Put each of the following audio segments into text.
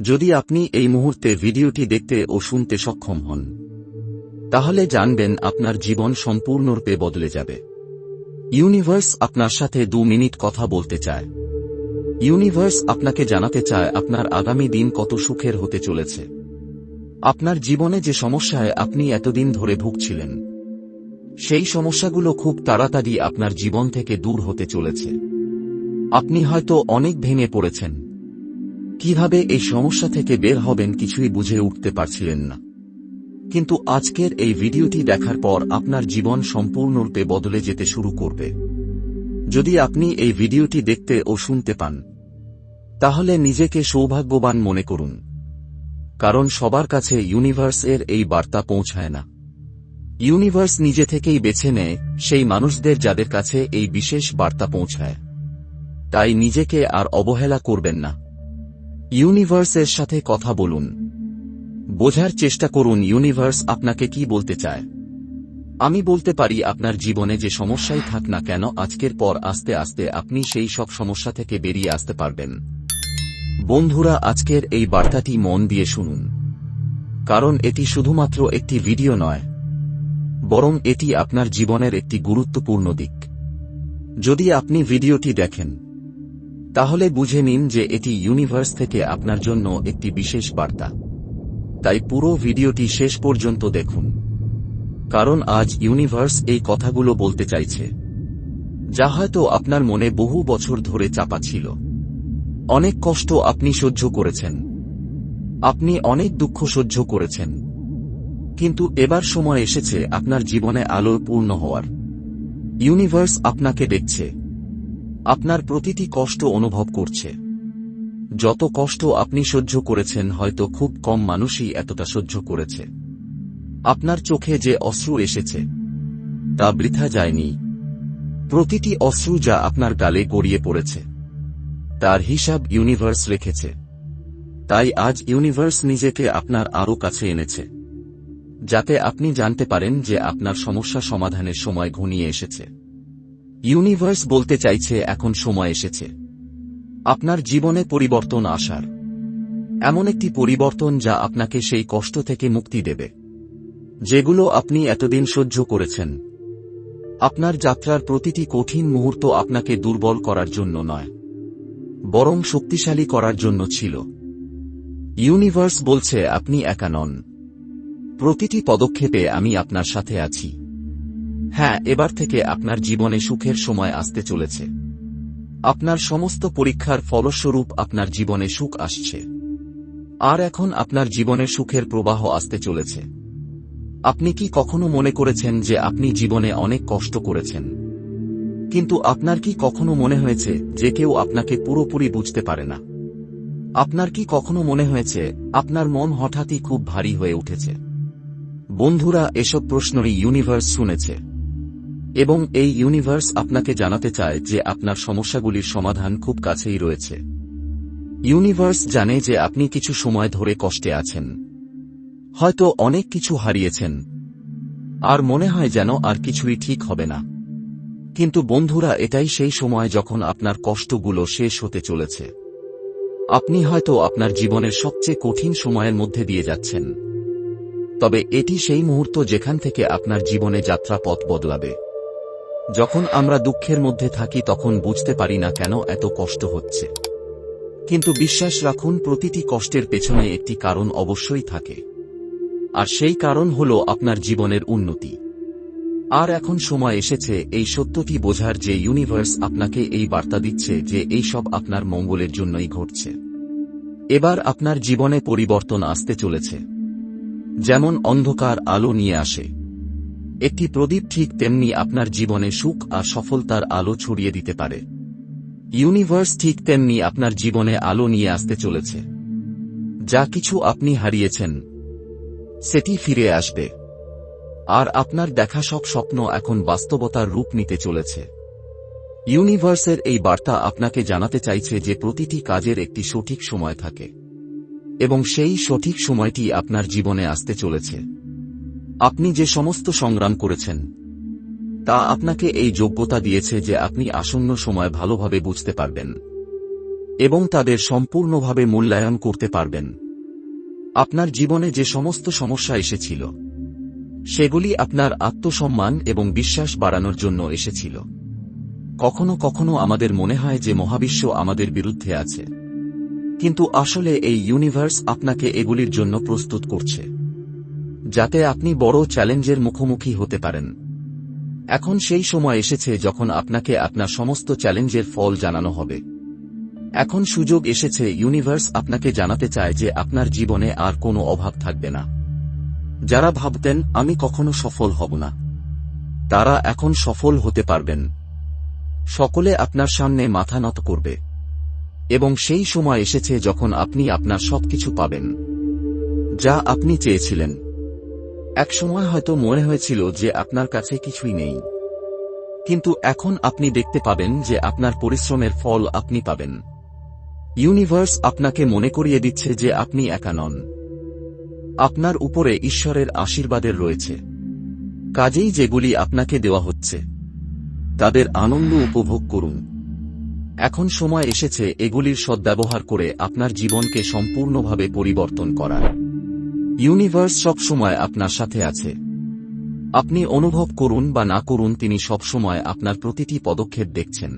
যদি আপনি এই মুহূর্তে ভিডিওটি দেখতে ও শুনতে সক্ষম হন, তাহলে জানবেন আপনার জীবন সম্পূর্ণরূপে বদলে যাবে। ইউনিভার্স আপনার সাথে দু মিনিট কথা বলতে চায়। ইউনিভার্স আপনাকে জানাতে চায় আপনার আগামী দিন কত সুখের হতে চলেছে। আপনার জীবনে যে সমস্যায় আপনি এতদিন ধরে ভুগছিলেন, সেই সমস্যাগুলো খুব তাড়াতাড়ি আপনার জীবন থেকে দূর হতে চলেছে। আপনি হয়তো অনেক ভেঙে পড়েছেন। কীভাবে এই সমস্যা থেকে বের হবেন কিছুই বুঝে উঠতে পারছিলেন না। কিন্তু আজকের এই ভিডিওটি দেখার পর আপনার জীবন সম্পূর্ণরূপে বদলে যেতে শুরু করবে। যদি আপনি এই ভিডিওটি দেখতে ও শুনতে পান, তাহলে নিজেকে সৌভাগ্যবান মনে করুন। কারণ সবার কাছে ইউনিভার্স এর এই বার্তা পৌঁছায় না। ইউনিভার্স নিজে থেকেই বেছে নেয় সেই মানুষদের যাদের কাছে এই বিশেষ বার্তা পৌঁছায়। তাই নিজেকে আর অবহেলা করবেন না। ইউনিভার্সের সাথে কথা বলুন। বোঝার চেষ্টা করুন ইউনিভার্স আপনাকে কি বলতে চায়। আমি বলতে পারি আপনার জীবনে যে সমস্যাই থাক না কেন, আজকের পর আস্তে আস্তে আপনি সেই সব সমস্যা থেকে বেরিয়ে আসতে পারবেন। বন্ধুরা, আজকের এই বার্তাটি মন দিয়ে শুনুন। কারণ এটি শুধুমাত্র একটি ভিডিও নয়, বরং এটি আপনার জীবনের একটি গুরুত্বপূর্ণ দিক। যদি আপনি ভিডিওটি দেখেন তাহলে বুঝে নিন যে এটি ইউনিভার্স থেকে আপনার জন্য একটি বিশেষ বার্তা। তাই পুরো ভিডিওটি শেষ পর্যন্ত দেখুন। কারণ আজ ইউনিভার্স এই কথাগুলো বলতে চাইছে। যা হয়তো আপনার মনে বহু বছর ধরে চাপা ছিল। অনেক কষ্ট আপনি সহ্য করেছেন। আপনি অনেক দুঃখ সহ্য করেছেন। কিন্তু এবার সময় এসেছে আপনার জীবনে আলো পূর্ণ হওয়ার। ইউনিভার্স আপনাকে দেখছে। আপনার প্রতিটি কষ্ট অনুভব করছে। যত কষ্ট আপনি সহ্য করেছেন হয়তো খুব কম মানুষই এতটা সহ্য করেছে। আপনার চোখে যে অশ্রু এসেছে, তা বৃথা যায়নি। প্রতিটি অশ্রু যা আপনার গালে গড়িয়ে পড়েছে, তার হিসাব ইউনিভার্স রেখেছে। তাই আজ ইউনিভার্স নিজেকে আপনার আরও কাছে এনেছে, যাতে আপনি জানতে পারেন যে আপনার সমস্যা সমাধানের সময় ঘনিয়ে এসেছে। ইউনিভার্স বলতে চাইছে, এখন সময় এসেছে। আপনার জীবনে পরিবর্তন আসার। এমন একটি পরিবর্তন যা আপনাকে সেই কষ্ট থেকে মুক্তি দেবে। যেগুলো আপনি এতদিন সহ্য করেছেন। আপনার যাত্রার প্রতিটি কঠিন মুহূর্ত আপনাকে দুর্বল করার জন্য নয়, বরং শক্তিশালী করার জন্য ছিল। ইউনিভার্স বলছে, আপনি একা নন। প্রতিটি পদক্ষেপে আমি আপনার সাথে আছি। হ্যাঁ এবার থেকে আপনার জীবনে সুখের সময় আসতে চলেছে। আপনার সমস্ত পরীক্ষার ফলস্বরূপ আপনার জীবনে সুখ আসছে। আর এখন আপনার জীবনে সুখের প্রবাহ আসতে চলেছে। আপনি কি কখনো মনে করেছেন যে আপনি জীবনে অনেক কষ্ট করেছেন? কিন্তু আপনার কি কখনো মনে হয়েছে যে কেউ আপনাকে পুরোপুরি বুঝতে পারে না? আপনার কি কখনো মনে হয়েছে আপনার মন হঠাৎই খুব ভারী হয়ে উঠেছে? বন্ধুরা, এসব প্রশ্নই ইউনিভার্স শুনেছে। এবং এই ইউনিভার্স আপনাকে জানাতে চায় যে আপনার সমস্যাগুলির সমাধান খুব কাছেই রয়েছে। ইউনিভার্স জানে যে আপনি কিছু সময় ধরে কষ্টে আছেন। হয়তো অনেক কিছু হারিয়েছেন। আর মনে হয় যেন আর কিছুই ঠিক হবে না। কিন্তু বন্ধুরা, এটাই সেই সময় যখন আপনার কষ্টগুলো শেষ হতে চলেছে। আপনি হয়তো আপনার জীবনের সবচেয়ে কঠিন সময়ের মধ্যে দিয়ে যাচ্ছেন। তবে এটি সেই মুহূর্ত যেখান থেকে আপনার জীবনে যাত্রা পথ বদলাবে। যখন আমরা দুঃখের মধ্যে থাকি তখন বুঝতে পারি না কেন এত কষ্ট হচ্ছে। কিন্তু বিশ্বাস রাখুন, প্রতিটি কষ্টের পেছনে একটি কারণ অবশ্যই থাকে। আর সেই কারণ হল আপনার জীবনের উন্নতি। আর এখন সময় এসেছে, এই সত্যটি বোঝার যে ইউনিভার্স আপনাকে এই বার্তা দিচ্ছে যে এই সব আপনার মঙ্গলের জন্যই ঘটছে। এবার আপনার জীবনে পরিবর্তন আসতে চলেছে। যেমন অন্ধকার আলো নিয়ে আসে। একটি প্রদীপ ঠিক তেমনি আপনার জীবনে সুখ আর সফলতার আলো ছড়িয়ে দিতে পারে। ইউনিভার্স ঠিক তেমনি আপনার জীবনে আলো নিয়ে আসতে চলেছে। যা কিছু আপনি হারিয়েছেন, সেটি ফিরে আসবে। আর আপনার দেখা সব স্বপ্ন এখন বাস্তবতার রূপ নিতে চলেছে। ইউনিভার্সের এই বার্তা আপনাকে জানাতে চাইছে যে প্রতিটি কাজের একটি সঠিক সময় থাকে। এবং সেই সঠিক সময়টি আপনার জীবনে আসতে চলেছে। আপনি যে সমস্ত সংগ্রাম করেছেন, তা আপনাকে এই যোগ্যতা দিয়েছে যে আপনি আসন্ন সময় ভালোভাবে বুঝতে পারবেন এবং তাদের সম্পূর্ণভাবে মূল্যায়ন করতে পারবেন। আপনার জীবনে যে সমস্ত সমস্যা এসেছিল, সেগুলি আপনার আত্মসম্মান এবং বিশ্বাস বাড়ানোর জন্য এসেছিল। কখনো কখনো আমাদের মনে হয় যে মহাবিশ্ব আমাদের বিরুদ্ধে আছে, কিন্তু আসলে এই ইউনিভার্স আপনাকে এগুলির জন্য প্রস্তুত করছে। যাতে আপনি বড় চ্যালেঞ্জের মুখোমুখি হতে পারেন। এখন সেই সময় এসেছে যখন আপনাকে আপনার সমস্ত চ্যালেঞ্জের ফল জানানো হবে। এখন সুযোগ এসেছে, ইউনিভার্স আপনাকে জানাতে চায় যে আপনার জীবনে আর কোনো অভাব থাকবে না। যারা ভাবতেন, আমি কখনো সফল হব না। তারা এখন সফল হতে পারবেন। সকলে আপনার সামনে মাথা নত করবে। এবং সেই সময় এসেছে যখন আপনি আপনার সবকিছু পাবেন। যা আপনি চেয়েছিলেন। এক সময় হয়তো মনে হয়েছিল যে আপনার কাছে কিছুই নেই। কিন্তু এখন আপনি দেখতে পাবেন যে আপনার পরিশ্রমের ফল আপনি পাবেন। ইউনিভার্স আপনাকে মনে করিয়ে দিচ্ছে যে আপনি একা নন। আপনার উপরে ঈশ্বরের আশীর্বাদের রয়েছে। কাজেই যেগুলি আপনাকে দেওয়া হচ্ছে। তাদের আনন্দ উপভোগ করুন। এখন সময় এসেছে এগুলির সদ্ব্যবহার করে আপনার জীবনকে সম্পূর্ণভাবে পরিবর্তন করার। ইউনিভার্স সবসময় আপনার সাথে আছে। আপনি অনুভব করুন বা না করুন তিনি সবসময় আপনার প্রতিটি পদক্ষেপ দেখছেন।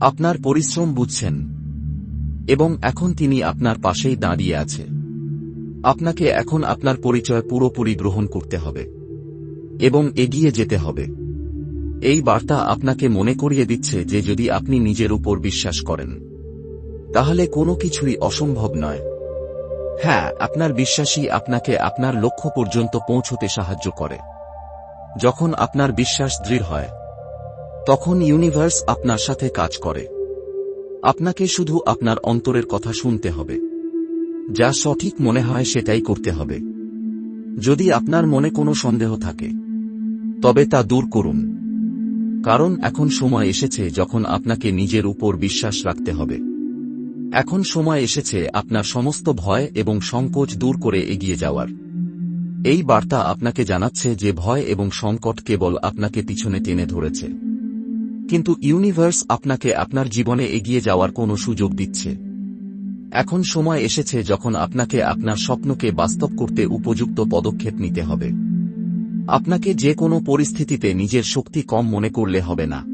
আপনার পরিশ্রম বুঝছেন। এবং এখন তিনি আপনার পাশেই দাঁড়িয়ে আছে। আপনাকে এখন আপনার পরিচয় পুরোপুরি গ্রহণ করতে হবে। এবং এগিয়ে যেতে হবে। এই বার্তা আপনাকে মনে করিয়ে দিচ্ছে যে যদি আপনি নিজের উপর বিশ্বাস করেন, তাহলে কোনো কিছুই অসম্ভব নয়। হ্যাঁ আপনার বিশ্বাসই আপনাকে আপনার লক্ষ্য পর্যন্ত পৌঁছতে সাহায্য করে। যখন আপনার বিশ্বাস দৃঢ় হয়, তখন ইউনিভার্স আপনার সাথে কাজ করে। আপনাকে শুধু আপনার অন্তরের কথা শুনতে হবে। যা সঠিক মনে হয় সেটাই করতে হবে। যদি আপনার মনে কোনো সন্দেহ থাকে, তবে তা দূর করুন। কারণ এখন সময় এসেছে যখন আপনাকে নিজের উপর বিশ্বাস রাখতে হবে। এখন সময় এসেছে আপনার সমস্ত ভয় এবং সংকোচ দূর করে এগিয়ে যাওয়ার। এই বার্তা আপনাকে জানাচ্ছে যে ভয় এবং সংকট কেবল আপনাকে পিছনে টেনে ধরেছে। কিন্তু ইউনিভার্স আপনাকে আপনার জীবনে এগিয়ে যাওয়ার কোনো সুযোগ দিচ্ছে। এখন সময় এসেছে যখন আপনাকে আপনার স্বপ্নকে বাস্তব করতে উপযুক্ত পদক্ষেপ নিতে হবে। আপনাকে যে কোনো পরিস্থিতিতে নিজের শক্তি কম মনে করলে হবে না।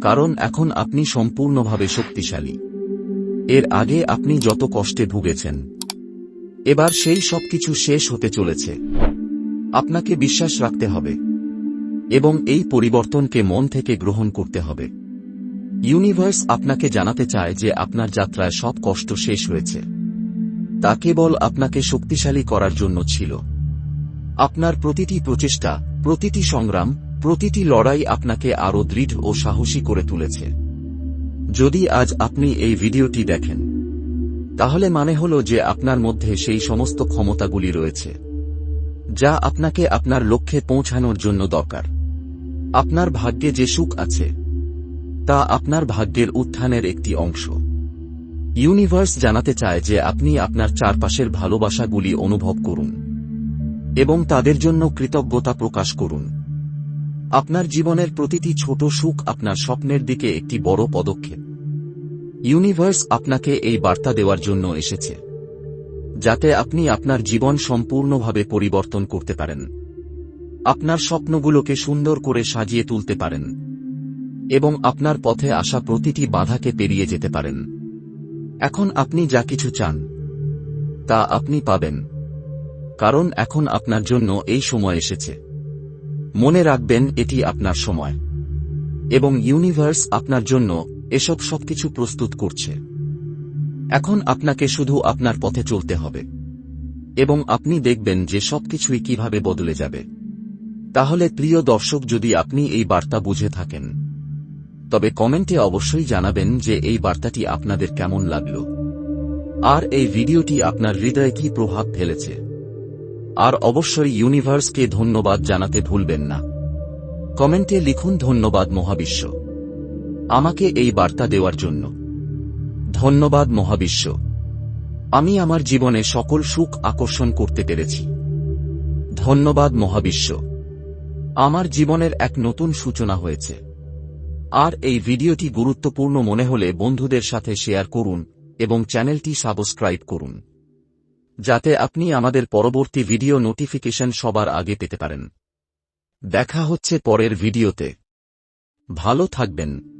কারণ এখন আপনি সম্পূর্ণভাবে শক্তিশালী। এর আগে আপনি যত কষ্টে ভুগেছেন, এবার সেই সবকিছু শেষ হতে চলেছে। আপনাকে বিশ্বাস রাখতে হবে এবং এই পরিবর্তনকে মন থেকে গ্রহণ করতে হবে। ইউনিভার্স আপনাকে জানাতে চায় যে আপনার যাত্রায় সব কষ্ট শেষ হয়েছে। তা কেবল আপনাকে শক্তিশালী করার জন্য ছিল। আপনার প্রতিটি প্রচেষ্টা, প্রতিটি সংগ্রাম, প্রতিটি লড়াই আপনাকে আরও দৃঢ় ও সাহসী করে তুলেছে। যদি আজ আপনি এই ভিডিওটি দেখেন, তাহলে মানে হল যে আপনার মধ্যে সেই সমস্ত ক্ষমতাগুলি রয়েছে, যা আপনাকে আপনার লক্ষ্যে পৌঁছানোর জন্য দরকার। আপনার ভাগ্যে যে সুখ আছে, তা আপনার ভাগ্যের উত্থানের একটি অংশ। ইউনিভার্স জানাতে চায় যে আপনি আপনার চারপাশের ভালোবাসাগুলি অনুভব করুন এবং তাদের জন্য কৃতজ্ঞতা প্রকাশ করুন। আপনার জীবনের প্রতিটি ছোট সুখ আপনার স্বপ্নের দিকে একটি বড় পদক্ষেপ। ইউনিভার্স আপনাকে এই বার্তা দেওয়ার জন্য এসেছে, যাতে আপনি আপনার জীবন সম্পূর্ণভাবে পরিবর্তন করতে পারেন। আপনার স্বপ্নগুলোকে সুন্দর করে সাজিয়ে তুলতে পারেন এবং আপনার পথে আসা প্রতিটি বাধাকে পেরিয়ে যেতে পারেন। এখন আপনি যা কিছু চান, তা আপনি পাবেন, কারণ এখন আপনার জন্য এই সময় এসেছে। মনে রাখবেন, এটি আপনার সময়, এবং ইউনিভার্স আপনার জন্য এসব সবকিছু প্রস্তুত করছে। এখন আপনাকে শুধু আপনার পথে চলতে হবে। এবং আপনি দেখবেন যে সবকিছুই কীভাবে বদলে যাবে। তাহলে প্রিয় দর্শক, যদি আপনি এই বার্তা বুঝে থাকেন, তবে কমেন্টে অবশ্যই জানাবেন যে এই বার্তাটি আপনাদের কেমন লাগল। আর এই ভিডিওটি আপনার হৃদয়ে কি প্রভাব ফেলেছে। আর অবশ্যই ইউনিভার্সকে ধন্যবাদ জানাতে ভুলবেন না। কমেন্টে লিখুন, ধন্যবাদ মহাবিশ্ব। আমাকে এই বার্তা দেওয়ার জন্য। ধন্যবাদ মহাবিশ্ব। আমি আমার জীবনে সকল সুখ আকর্ষণ করতে পেরেছি। ধন্যবাদ মহাবিশ্ব। আমার জীবনের এক নতুন সূচনা হয়েছে। আর এই ভিডিওটি গুরুত্বপূর্ণ মনে হলে বন্ধুদের সাথে শেয়ার করুন এবং চ্যানেলটি সাবস্ক্রাইব করুন। যাতে আপনি আমাদের পরবর্তী ভিডিও নোটিফিকেশন সবার আগে পেতে পারেন। দেখা হচ্ছে পরের ভিডিওতে। ভালো থাকবেন।